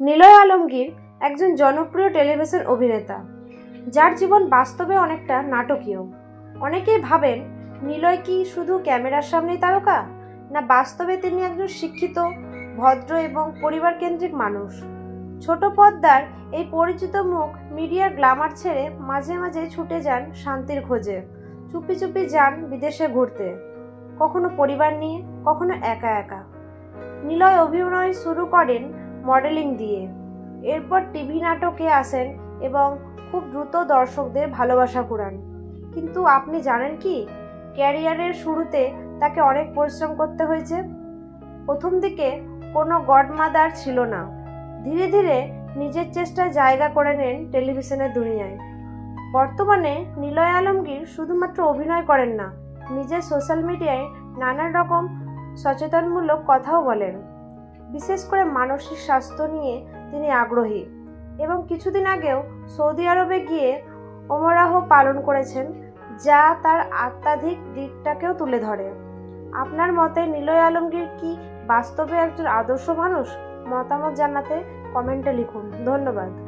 নিলয় আলমগীর একজন জনপ্রিয় টেলিভিশন অভিনেতা, যার জীবন বাস্তবে অনেকটা নাটকীয়। অনেকেই ভাবেন, নিলয় কি শুধু ক্যামেরার সামনেই তারকা, না বাস্তবে তিনি একজন শিক্ষিত, ভদ্র এবং পরিবার কেন্দ্রিক মানুষ? ছোট পর্দার এই পরিচিত মুখ মিডিয়ার গ্লামার ছেড়ে মাঝে মাঝে ছুটে যান শান্তির খোঁজে, চুপি চুপি যান বিদেশে ঘুরতে। কখনো পরিবার নিয়ে, কখনো একা একা। নিলয় অভিনয় শুরু করেন মডেলিং দিয়ে। এরপর টিভি নাটকে আসেন এবং খুব দ্রুত দর্শকদের ভালোবাসা কুড়ান। কিন্তু আপনি জানেন কি? ক্যারিয়ারের শুরুতে তাকে অনেক পরিশ্রম করতে হয়েছে। প্রথম দিকে কোনো গডমাদার ছিল না। ধীরে ধীরে নিজের চেষ্টায় জায়গা করে নেন টেলিভিশনের দুনিয়ায়। বর্তমানে নিলয় আলমগীর শুধুমাত্র অভিনয় করেন না, নিজের সোশ্যাল মিডিয়ায় নানান রকম সচেতনমূলক কথাও বলেন। বিশেষ করে মানসিক স্বাস্থ্য নিয়ে তিনি আগ্রহী এবং কিছুদিন আগেও সৌদি আরবে গিয়ে ওমরাহ পালন করেছেন, যা তার আত্মাধিক দিকটাকেও তুলে ধরে। আপনার মতে নিলয় আলমগীর কি বাস্তবে একজন আদর্শ মানুষ? মতামত জানাতে কমেন্টে লিখুন। ধন্যবাদ।